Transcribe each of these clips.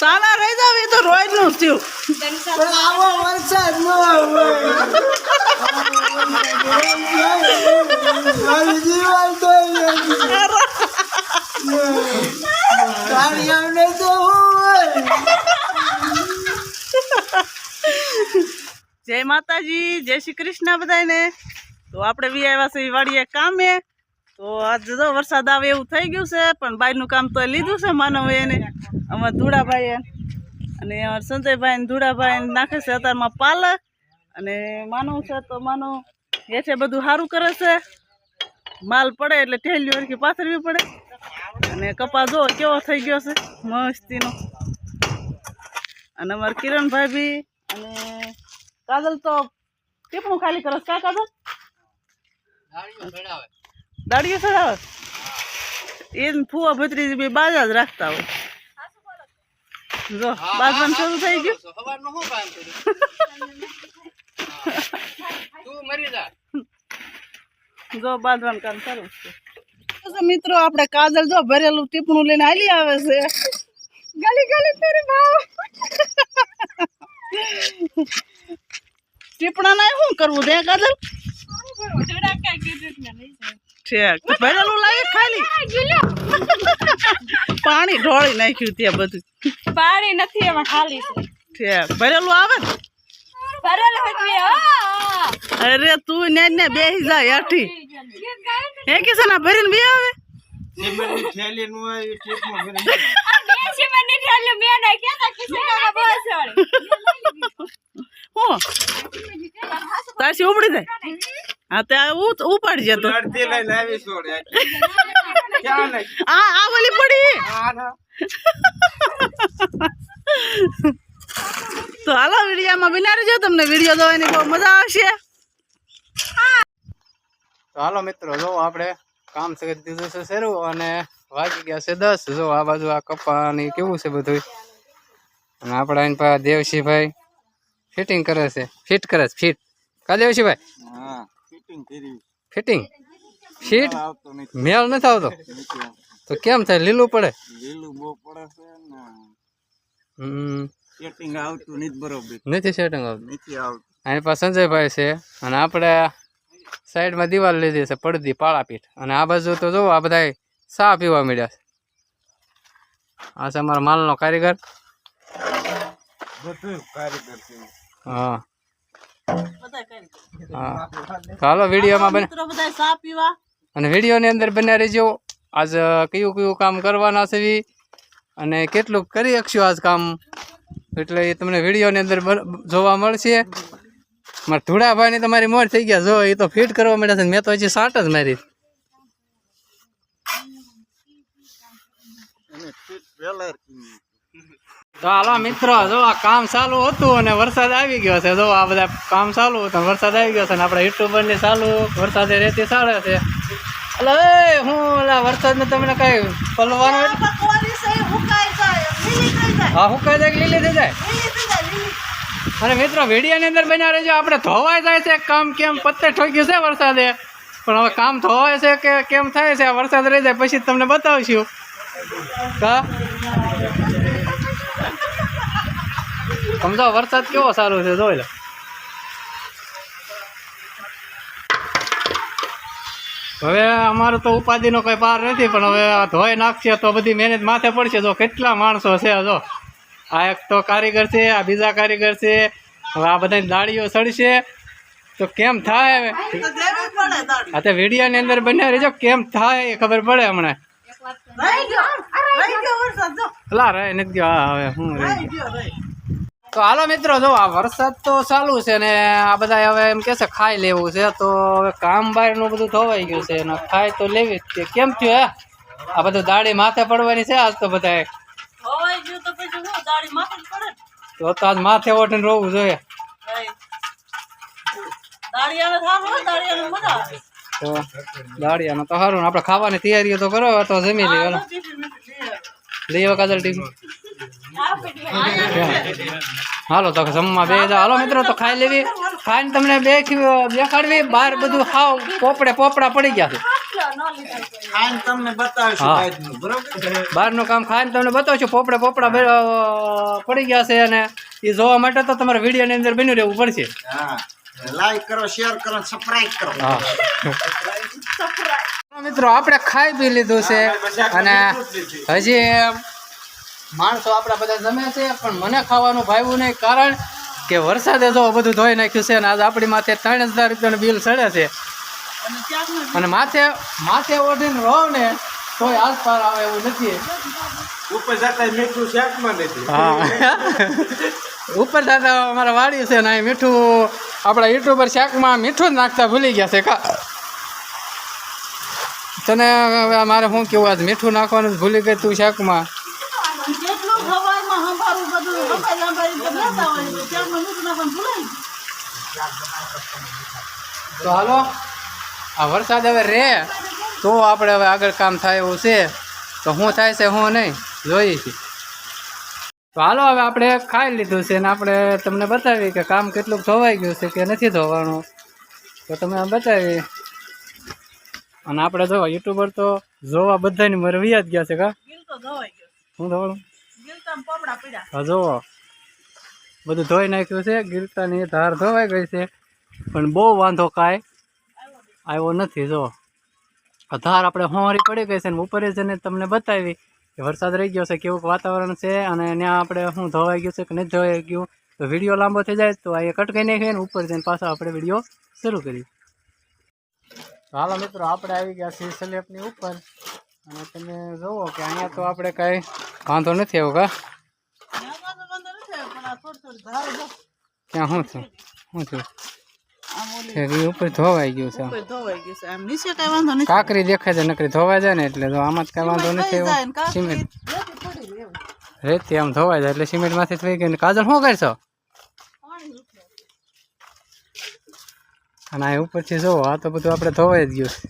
સાના રહી જાવ, એ તો રોજનું નું થયું. આવો વરસાદ ન જીવન તો જય માતાજી, જય શ્રી કૃષ્ણ બધાને તો આપણે બી આવ્યા છે વાડીએ કામે. તો આજ જો વરસાદ આવે એવું થઈ ગયું છે, પણ બાઈનું કામ તો લીધું છે માનવ એને. આમાં ધૂળાભાઈએ અને સંજયભાઈ ધૂળાભાઈ નાખે છે, અત્યારમાં પાલક. અને માનવ છે તો માનવ હેઠે બધું સારું કરે છે. માલ પડે એટલે ઠેલ્યું હરખી પાથરવી પડે. અને કપા જો કેવો થઈ ગયો છે, મસ્તીનો. અને અમારા કિરણભાઈ બી અને કાગલ તો ટીપણું ખાલી કરસ કા કાજલ દાડીઓ ચડાવે એ ફુવા ભત્રીજી બી બાજા જ રાખતા હોય જો બાજવાનું શરૂ થઈ ગયું જો બાંધવાનું કામ સારું છે તો મિત્રો આપણે કાજલ જો ભરેલું ટીપણું લઈને હાલી આવે છે ગલી ગલી તેરી ભાવ ટીપણા ના શું કરવું દે કાજલ ઠેક તો ભરેલું લાગે ખાલી. પાણી ઢોળી નાખ્યું ત્યાં બધું. પાણી નથી એમાં ખાલી ઠેક ભરેલું આવે ને? ભરેલું હતું અરે તું ને ને બેસી જાય હેઠી. હે કે સના ભરીને બે આવે? ટીપમાં ભરી હું. તારસી ઉપડી જાય. હા ત્યાં ઉપાડી જતો. આ આ વલી પડી. તો હાલો વિડીયામાં બિના રહેજો તમને વીડિયો જોવાની બહુ મજા આવશે. તો હાલો મિત્રો જો આપણે કામ કરી દીધું છે શરૂ અને વાગી ગયા છે દસ. જો આ બાજુ આ કપાની કેવું છે બધું અને આપણા એની પાસે દેવસિંહભાઈ ફિટિંગ કરે છે. ફિટ કરે છે. ફિટ કાલે આવશે હા ફિટિંગ કરી. ફિટિંગ ફિટ મેળ નથી આવતો? તો કેમ થાય? લીલું પડે? લીલું બહુ પડે છે ને. હમ. સેટિંગ આવતું નથી બરોબર. નથી સેટિંગ આવતું? નથી આવતું. આની પાસે સંજયભાઈ છે અને આપણે સાઈડમાં દિવાલ લીધી છે પડદી પાળાપીઠ. અને આ બાજુ તો જો આ બધા ચા પીવા મળ્યા છે. આ છે અમારા માલનો કારીગર. બધું કારીગર છે. હા. હાલો વિડીયોમાં બને અને વિડીયોની અંદર બન્યા રહેજો. આજ કયું કયું કામ કરવાના છે અને કેટલું કરી શકશું આજ કામ? એટલે એ તમને વિડીયોની અંદર બ- જોવા મળશે. મારા ધૂળાભાઈની તમારી મોર થઈ ગયા. જો એ તો ફિટ કરવા માંડ્યા છે મેં તો હજી સાટ જ મારી. તો હાલો મિત્રો જો આ કામ ચાલુ હતું અને વરસાદ આવી ગયો છે. જો આ બધા કામ ચાલુ હતું વરસાદ આવી ગયો છે અને આપણે યુટ્યુબર ને ચાલુ વરસાદે રેતી ચાલે છે. એટલે હું ઓલા વરસાદ ને તમને કઈ પલવાનું એટલે હુકાઈ જાય લીલી થઈ જાય. હા હું કહી દે કે લીલી થઈ જાય? લીલી થઈ જાય અને મિત્રો વિડીયોની અંદર બન્યા રહેજો. આપણે ધોવાઈ જાય છે કામ કેમ પત્તે ઠોક્યું છે વરસાદે? પણ હવે કામ ધોવાય છે કે કેમ થાય છે? આ વરસાદ રહી જાય પછી તમને બતાવશું. કા? સમજાવો વરસાદ કેવો સારો છે જોઈ લો. હવે અમારો તો ઉપાધિનો કોઈ પાર નથી પણ હવે આ ધોઈ નાખશે તો બધી મહેનત માથે પડશે. જો કેટલા માણસો છે જો. આ એક તો કારીગર છે આ બીજા કારીગર છે. હવે આ બધાની દાળીઓ સડશે તો કેમ થાય હવે? તો દેવી આ તો વિડીયોની અંદર બન્યા રહેજો. કેમ થાય એ ખબર પડે હમણાં. રહી ગયો. રહી ગયો વરસાદ જો. લા રહે નથી ગયો. હા હવે હું રહી ગયો. તો હાલો મિત્રો જો આ વરસાદ તો ચાલુ છે ને આ બધા હવે એમ કે છે ખાઈ લેવું છે. તો હવે કામ બહારનું બધું ધોવાઈ ગયું છે અને ખાઈ તો લેવી જ છે. કેમ થયું હે? આ બધું દાડી માથે પડવાની છે આજ તો બધા તો. તો આજ માથે ઓઠીને રોવું જોઈએ. તો દાડિયાનું તો સારું ને. આપણે ખાવાની તૈયારીઓ તો કરો તો જમી લઈએ લઈ. કાજલ ટીમ. હાલો તો જમવા બે જાઓ હાલો મિત્રો તો ખાઈ લેવી. ખાઈને તમને બે દેખાડવી. બહાર બધું હાવ પોપડે પોપડા પડી ગયા છે. બતાવીશું બહારનું કામ ખાઈને તમને બતાવું છું પોપડા પોપડા પડી ગયા છે અને એ જોવા માટે તો તમારે વિડીયોની અંદર બન્યું રહેવું પડશે. હા. લાઈક કરો શેર કરો સબસ્ક્રાઇબ કરો. મિત્રો આપણે ખાઈ પી લીધું છે અને હજી માણસો આપણા બધા જમે છે પણ મને ખાવાનું ભાવ્યું નહીં કારણ કે વરસાદે જો બધું ધોઈ નાખ્યું છે અને આજે આપણી માથે ત્રણ હજાર રૂપિયાનું બિલ ચડે છે. અને માથે માથે ઓઢીને રહો ને તોય આસપાર આવે એવું નથી. ઉપર જતા મીઠું શાકમાં નથી. હા. ઉપર દાદા અમારા વાડી છે ને અહીં મીઠું આપણા યુટ્યુબર શાકમાં મીઠું જ નાખતા ભૂલી ગયા છે કા. તને મારે શું કેવું આજ મીઠું નાખવાનું જ ભૂલી ગઈ તું શાકમાં. તો હાલો. આ વરસાદ હવે રે. તો આપણે હવે આગળ કામ થાય એવું છે. તો શું થાય છે શું નહીં. જોઈએ છીએ તો હાલો હવે આપણે ખાઈ લીધું છે ને આપણે તમને બતાવી કે કામ કેટલું ધોવાઈ ગયું છે કે નથી ધોવાનું. તો તમે બતાવી અને આપણે જોવા યુટ્યુબર તો જોવા બધાની મરવી જ ગયા છે કા? શું ધોવાનું? હા જુઓ બધું ધોઈ નાખ્યું છે, ગીરતાની ધાર ધોવાઈ ગઈ છે, પણ બહુ વાંધો કાંઈ આવ્યો નથી, જો. ધાર આપણે હોંવારી પડી ગઈ છે ને ઉપર જઈને તમને બતાવી કે વરસાદ રહી ગયો છે, કેવું વાતાવરણ છે અને ત્યાં આપણે શું ધોવાઈ ગયું છે કે નથી ધોવાઈ ગયું. તો વીડિયો લાંબો થઈ જાય તો અહીંયા કટકાઈ નાખીએ ને ઉપર જઈને પાછા આપણે વીડિયો શરૂ કરીએ. હાલો મિત્રો, આપણે આવી ગયા છીએ સ્લેબની ઉપર. અને તમે જુઓ કે અહીંયા તો આપણે કાંઈ વાંધો નથી આવ્યો કા ત્યાં વાંધો વાંધો નથી આવ્યો, પણ આ થોડી થોડી ધારો જો ક્યાં શું છે? શું છે? કે ઉપર ધોવાઈ ગયું છે. ઉપર ધોવાઈ ગયું છે. આમ નીચે કાંઈ વાંધો નથી. કાકરી દેખાય છે નકરી ધોવાઈ જાય ને એટલે તો આમાં જ કાંઈ વાંધો નથી સિમેન્ટ. રેતી આમ ધોવાઈ જાય એટલે સિમેન્ટમાંથી થઈ ગઈ ને કાજલ શું કરશો. અને આ ઉપરથી જોવો આ તો બધું આપણે ધોવાઈ જ ગયું છે.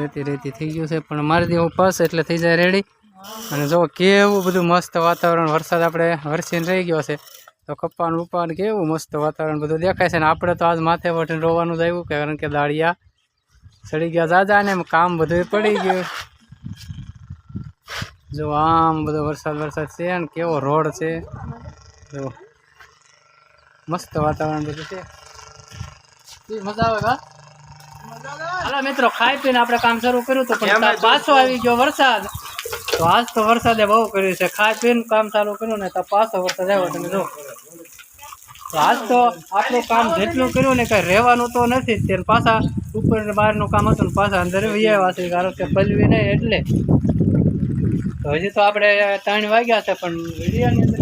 રેતી રેતી થઈ ગયું છે પણ મારી દેવું પસ એટલે થઈ જાય રેડી. અને જો કેવું બધું મસ્ત વાતાવરણ વરસાદ આપણે વરસીને રહી ગયો છે તો કપ્પાનું ઉપાન કેવું મસ્ત વાતાવરણ બધું દેખાય છે. ને આપણે તો આજ માથે વટીને રોવાનું જ આવ્યું કારણ કે દાળિયા સડી ગયા જાજા ને એમ કામ બધું પડી ગયું. જો આમ બધો વરસાદ વરસાદ છે ને કેવો રોડ છે. જો મસ્ત વાતાવરણ બધું છે. મજા આવે હા હાલો મિત્રો ખાઈ પીને આપણે કામ શરૂ કર્યું તો પણ પાછો આવી ગયો વરસાદ. તો આજ તો વરસાદે બહુ કર્યું છે. ખાઈ પીને કામ ચાલુ કર્યું ને તો પાછો વરસાદ આવ્યો તમે જો તો આજ તો આપણું કામ જેટલું કર્યું ને કઈ રહેવાનું તો નથી જ પાછા ઉપર ને બહારનું કામ હતું ને પાછા અંદર આવ્યા છે કારણ કે પલવી નહીં એટલે. તો હજી તો આપણે ત્રણ વાગ્યા છે પણ વિડીયોની અંદર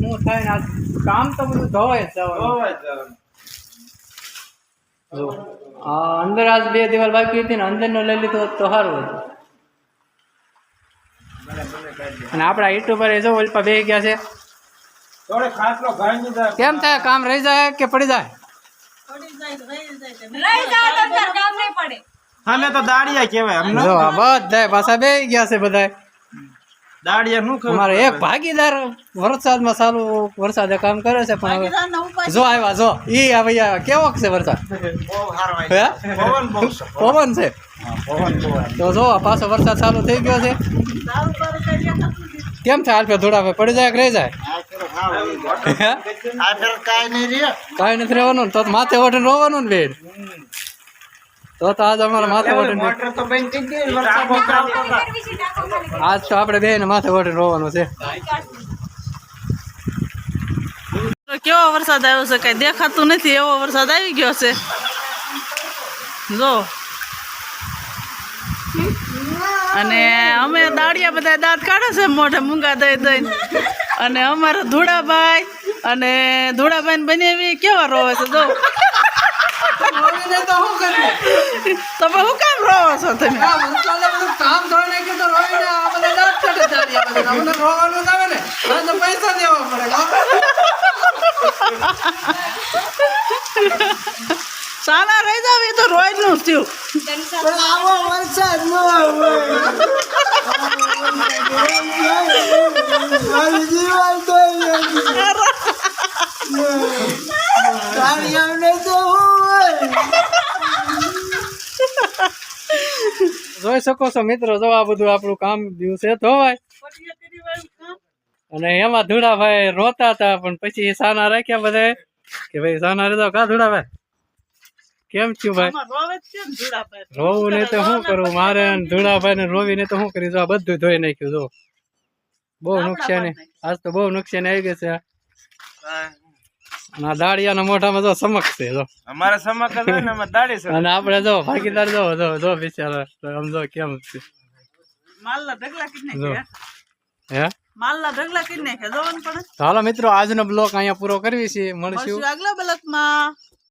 શું થાય ને આજ કામ તો બધું ધોવાય જવાનું. અંદર આજ બે દિવાલ બાકી હતી ને અંદરનો લઈ લીધો તો સારું હતું. અને આપણા યુટ્યુબર એ જો ઓલપા બે ગયા છે. કેમ થાય કામ રહી જાય કે પડી જાય? પડી જાય તો રહી જાય તે રહી જાવ તો તાર કામ નહીં પડે. અમે તો દાડિયા આ બધા પાછા બે ગયા છે બધા દાડિયા શું ખબર અમારે એક ભાગીદાર વરસાદમાં ચાલુ વરસાદે કામ કરે છે પણ જો આવ્યા જો. ઈ આ ભૈયા કેવો છે વરસાદ. પવન છે. તો જો પાછો વરસાદ ચાલુ થઈ ગયો છે. કેમ થાય? આલ્ફે ધોળા પડી જાય કે રહી જાય? કાંઈ નથી રહેવાનું ને તો તો માથે ઓઢીને રોવાનું ને બેન તો તો આજ અમારે માથે ઓઢીને તો આજ આપણે બે માથે ઓઢીને રોવાનું છે. કેવો વરસાદ આવ્યો છે? કઈ દેખાતું નથી એવો વરસાદ આવી ગયો છે. જો. અને અમે દાડિયા બધા દાંત કાઢે છે મોઢે મૂંગા દઈ દઈને. અને અમારા ધૂળાભાઈ અને ધુડાભાઈ બનેવી કેવા રોવે છે જો. તમે શું કામ રોવો છો તમે? કામ ધોઈ નાખ્યું તો રોઈને આ બધા દાંત કાઢે ચાલી બધા. અમને રોવાનું જ આવે ને. આ પૈસા દેવા પડે. સાલા રહી જાવ એ તો રોજનું નું થયું. પણ આવો વરસાદ ન આવે. તો દાડિયાને તો હોય જોઈ શકો છો મિત્રો જો આ બધું આપણું કામ દિવસે ધોવાય. અને એમાં ધૂળાભાઈ રોતા હતા પણ પછી સાના રાખ્યા બધા. કે ભાઈ સાના રેતો કા ધૂળાભાઈ કેમ છું ભાઈ? રોવે ને ધૂળાભાઈ. રોવું ને તો શું કરું? મારે અને ધૂળાભાઈ ને રોવી ને તો શું કરી જો આ બધું ધોઈ નાખ્યું જો. બહુ નુકસાની. આજ તો બહુ નુકસાની આવી ગઈ છે. અને આ મોઢામાં જો સમક છે જો. અમારા સમક જ ને અમે દાડી છે. અને આપણે જો ભાગીદાર જો જો જો બિચારા આમ જો કેમ છે. માલના ઢગલા કરી હે? માલના ઢગલા કરી નાખ્યા જોવાનું પડે હાલો મિત્રો આજનો બ્લોક અહીંયા પૂરો કરવી છે. મળશું. મળશું આગલા બ્લોકમાં.